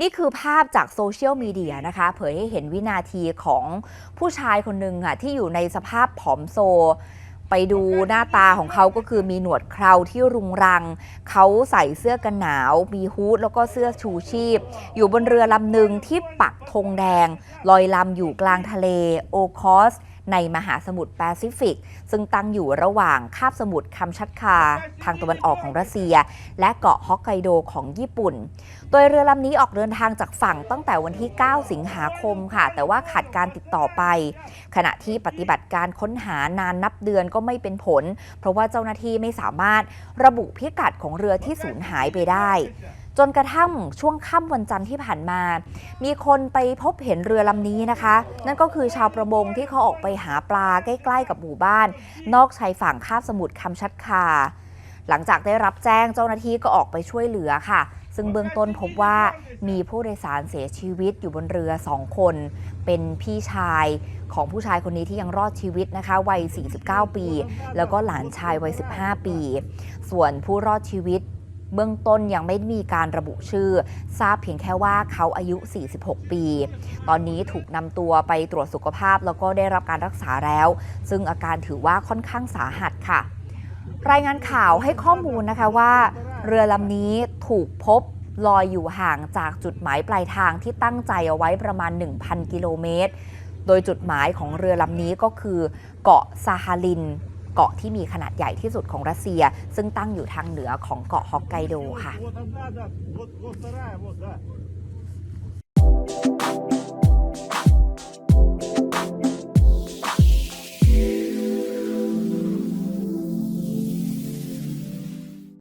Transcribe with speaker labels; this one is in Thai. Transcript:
Speaker 1: นี่คือภาพจากโซเชียลมีเดียนะคะ เผยให้เห็นวินาทีของผู้ชายคนหนึ่งอะที่อยู่ในสภาพผอมโซ ไปดูหน้าตาของเขาก็คือมีหนวดเคราที่รุงรัง เขาใส่เสื้อกันหนาว มีฮูดแล้วก็เสื้อชูชีพ อยู่บนเรือลำหนึ่งที่ปักธงแดง ลอยลำอยู่กลางทะเลโอคอส ในมหาสมุทรแปซิฟิก ซึ่งตั้งอยู่ระหว่างคาบสมุทรคัมชัตคา ทางตะวันออกของรัสเซีย และเกาะฮอกไกโดของญี่ปุ่น โดยเรือลำนี้ออกเดินทางจากฝั่งตั้งแต่วันที่ 9 สิงหาคมค่ะ แต่ว่าขาดการติดต่อไป ขณะที่ปฏิบัติการค้นหานานนับเดือนก็ไม่เป็นผล เพราะว่าเจ้าหน้าที่ไม่สามารถระบุพิกัดของเรือที่สูญหายไปได้ จนกระทั่งช่วงค่ำวันจันทร์ที่ผ่านมา มีคนไปพบเห็นเรือลำนี้นะคะ นั่นก็คือชาวประมงที่เขาออกไปหาปลาใกล้ ๆ กับหมู่บ้าน นอกชายฝั่งคาบสมุทรคำชัดคา หลังจากได้รับแจ้งเจ้าหน้าที่ก็ออกไปช่วยเหลือค่ะ ซึ่งเบื้องต้นพบว่ามีผู้โดยสารเสียชีวิตอยู่บนเรือ2คน เป็นพี่ชายของผู้ชายคนนี้ที่ยังรอดชีวิตนะคะวัย 49 ปี แล้วก็หลานชายวัย 15 ปี ส่วนผู้รอดชีวิต เบื้องต้นยังไม่มีการระบุชื่อ ทราบเพียงแค่ว่าเขาอายุ 46 ปี ตอนนี้ถูกนำตัวไปตรวจสุขภาพแล้วก็ได้รับการรักษาแล้ว ซึ่งอาการถือว่าค่อนข้างสาหัสค่ะ รายงานข่าวให้ข้อมูลนะคะว่า เรือลำนี้ถูกพบลอยอยู่ห่างจากจุดหมายปลายทางที่ตั้งใจเอาไว้ประมาณ 1,000 กิโลเมตร โดยจุดหมายของเรือลำนี้ก็คือเกาะซาฮาลิน เกาะที่มีขนาดใหญ่ที่สุดของรัสเซีย ซึ่งตั้งอยู่ทางเหนือของเกาะฮอกไกโดค่ะ